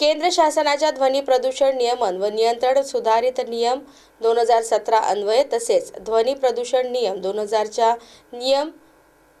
केंद्र शासनाच्या ध्वनी प्रदूषण नियमन व नियंत्रण सुधारित नियम दोन हजार सतरा अन्वये तसेच ध्वनी प्रदूषण नियम दोन हजारच्या नियम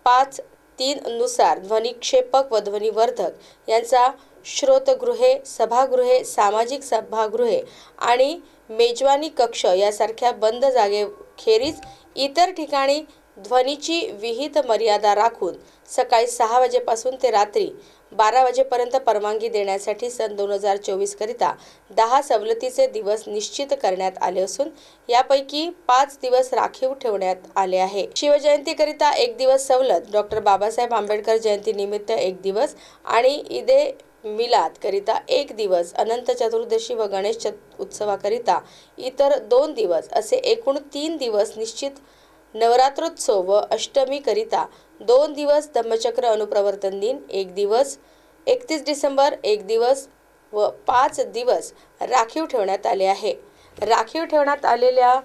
पाच तीननुसार ध्वनिक्षेपक व ध्वनिवर्धक यांचा श्रोतगृहे सभागृहे सामाजिक सभागृहे आणि मेजवानी कक्ष यासारख्या बंद जागेखेरीज इतर ठिकाणी ध्वनीची विहित मर्यादा राखून सकाळी सहा वाजेपासून ते रात्री बारा वाजेपर्यंत परवानगी देण्यासाठी सन दोन हजार चोवीसकरिता दहा सवलतीचे दिवस निश्चित करण्यात आले असून यापैकी पाच दिवस राखीव ठेवण्यात आले आहे. शिवजयंतीकरिता एक दिवस सवलत डॉक्टर बाबासाहेब आंबेडकर जयंतीनिमित्त एक दिवस आणि ईदे मिलाद करिता एक दिवस अनंत चतुर्दशी व गणेश उत्सवाकरिता इतर दोन दिवस असे एकूण तीन दिवस निश्चित नवरात्रोत्सव व अष्टमीकरिता दोन दिवस धम्मचक्र अनुप्रवर्तन दिन एक दिवस एकतीस डिसेंबर एक दिवस व पाच दिवस राखीव ठेवण्यात आले आहे. राखीव ठेवण्यात आलेल्या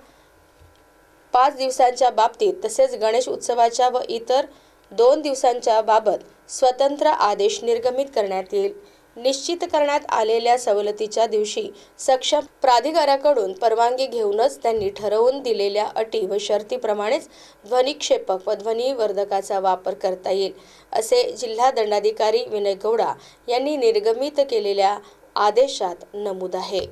पाच दिवसांच्या बाबतीत तसेच गणेश उत्सवाच्या व इतर दोन दिवसांच्या बाबत स्वतंत्र आदेश निर्गमित करण्यात येईल. निश्चित करण्यात आलेल्या सवलतीच्या दिवशी सक्षम प्राधिकाऱ्याकडून परवानगी घेऊनच त्यांनी ठरवून दिलेल्या अटी व शर्तीप्रमाणेच ध्वनिक्षेपक व ध्वनिवर्धकाचा वापर करता येईल असे जिल्हा दंडाधिकारी विनय गौडा यांनी निर्गमित केलेल्या आदेशात नमूद आहे.